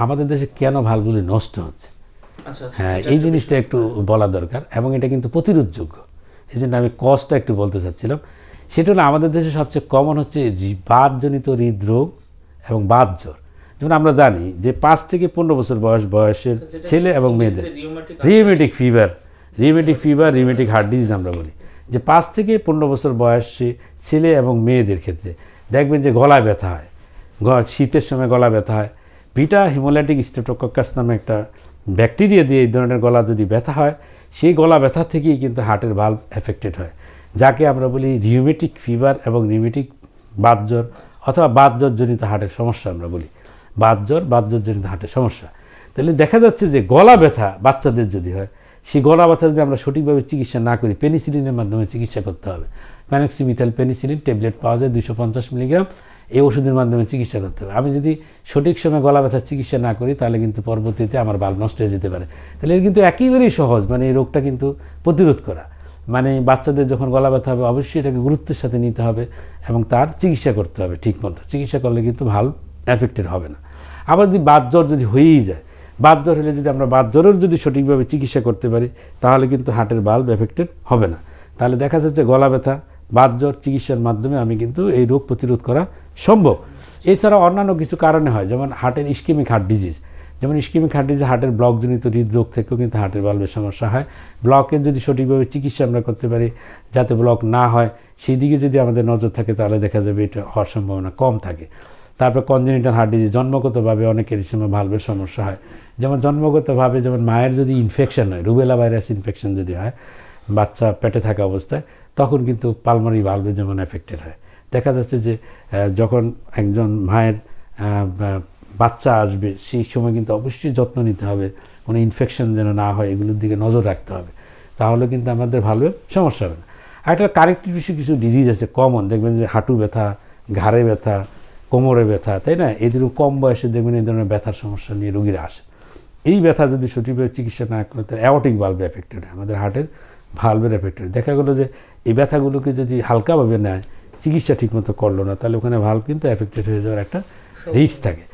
আমাদের দেশে কেন ভালগুলি নষ্ট হচ্ছে? আচ্ছা আচ্ছা হ্যাঁ এই জিনিসটা একটু বলা দরকার এবং এটা কিন্তু প্রতিরোধযোগ্য। এই জন্য আমি কজটা একটু বলতে চাচ্ছিলাম। সেটা হলো আমাদের দেশে সবচেয়ে কমন হচ্ছে বাতজনিত হৃদরোগ এবং বাতজ্বর। যেমন আমরা জানি যে পাঁচ থেকে পনেরো বছর বয়স বয়সের ছেলে এবং মেয়েদের। Rheumatic fever rheumatic fever rheumatic heart disease আমরা বলি। যে পাঁচ থেকে পনেরো বছর বয়সে ছেলে এবং মেয়েদের ক্ষেত্রে। দেখবেন যে গলা ব্যথা হয় গ- শীতের সময় গলা ব্যথা হয় ভিটা হিমোলাইটিক স্টেপ্টোকক্কাস নামে একটা ব্যাকটেরিয়া দিয়ে এই ধরনের গলা যদি ব্যথা হয়, সেই গলা ব্যথা থেকেই কিন্তু হার্টের ভাল্ব এফেক্টেড হয়। যাকে আমরা বলি রিউমেটিক ফিভার এবং রিউমেটিক বাতজ্বর অথবা বাতজ্বরজনিত হার্টের সমস্যা আমরা বলি। বাতজ্বর, বাতজ্বরজনিত হার্টের সমস্যা। তাহলে দেখা যাচ্ছে যে গলা ব্যথা বাচ্চাদের যদি হয়, সেই গলা ব্যথা যদি আমরা সঠিকভাবে চিকিৎসা না করি পেনিসিলিনের মাধ্যমে চিকিৎসা করতে হবে। ম্যানক্সিমিথাল পেনিসিলিন ট্যাবলেট পাওয়া যায় দুশো পঞ্চাশ মিলিগ্রাম এই ওষুধের মাধ্যমে চিকিৎসা করতে হবে। আমি যদি সঠিক সময় গলা ব্যথার চিকিৎসা না করি, তাহলে কিন্তু পরবর্তীতে আমার বাল নষ্ট হয়ে যেতে পারে। তাহলে কিন্তু একেবারেই সহজ মানে এই রোগটা কিন্তু প্রতিরোধ করা। মানে বাচ্চাদের যখন গলা ব্যথা হবে, অবশ্যই এটাকে গুরুত্বের সাথে নিতে হবে এবং তার চিকিৎসা করতে হবে ঠিক মতো। চিকিৎসা করলে কিন্তু ভালো এফেক্টেড হবে না। আবার যদি বাত জ্বর যদি হয়েই যায়, বাত জ্বর হলে যদি আমরা বাত জ্বরের যদি সঠিকভাবে চিকিৎসা করতে পারি, তাহলে কিন্তু হার্টের বাল্ব এফেক্টেড হবে না। তাহলে দেখা যাচ্ছে গলা ব্যথা, বাত জ্বর চিকিৎসার মাধ্যমে আমি কিন্তু এই রোগ প্রতিরোধ করা সম্ভব। এছাড়া অন্যান্য কিছু কারণে হয়, যেমন হার্টের ইস্কিমিক হার্ট ডিজিজ যেমন ইস্কিমিক হার্ট ডিজিজ হার্টের ব্লকজনিত হৃদরোগ থেকেও কিন্তু হার্টের বাল্বের সমস্যা হয়। ব্লকের যদি সঠিকভাবে চিকিৎসা আমরা করতে পারি, যাতে ব্লক না হয়, সেই দিকে যদি আমাদের নজর থাকে, তাহলে দেখা যাবে এটা হওয়ার সম্ভাবনা কম থাকে। তারপর কনজেনিটাল হার্ট ডিজিজ জন্মগতভাবে অনেকের সময় ভালভের সমস্যা হয়। যেমন জন্মগতভাবে, যেমন মায়ের যদি ইনফেকশন হয় রুবেলা ভাইরাস ইনফেকশন যদি হয়, বাচ্চা পেটে থাকা অবস্থায়, তখন কিন্তু পালমারি ভালভে যেমন এফেক্টেড হয়। দেখা যাচ্ছে যে যখন একজন মায়ের বাচ্চা আসবে, সেই সময় কিন্তু অবশ্যই যত্ন নিতে হবে। কোনো ইনফেকশন যেন না হয়, এগুলোর দিকে নজর রাখতে হবে। তাহলে কিন্তু আমাদের ভালো সমস্যা হবে না। আর একটা কারেক্টিভ কিছু কিছু ডিজিজ আছে কমন দেখবেন যে হাঁটু ব্যথা, ঘাড়ে ব্যথা, কোমরে ব্যথা, তাই না? এদের কম বয়সে দেখবেন এই ধরনের ব্যথার সমস্যা নিয়ে রোগীরা আসে। এই ব্যথা যদি সঠিকভাবে চিকিৎসা না করে, তাহলে অ্যাওটিক ভালভে এফেক্টেড হয়। আমাদের হার্টের ভালভের এফেক্টেড দেখা গেলো যে, এই ব্যথাগুলোকে যদি হালকাভাবে নেয় চিকিৎসা ঠিকমতো করল না তাহলে ওখানে ভালো কিন্তু অ্যাফেক্টেড হয়ে যাওয়ার একটা রিস্ক থাকে।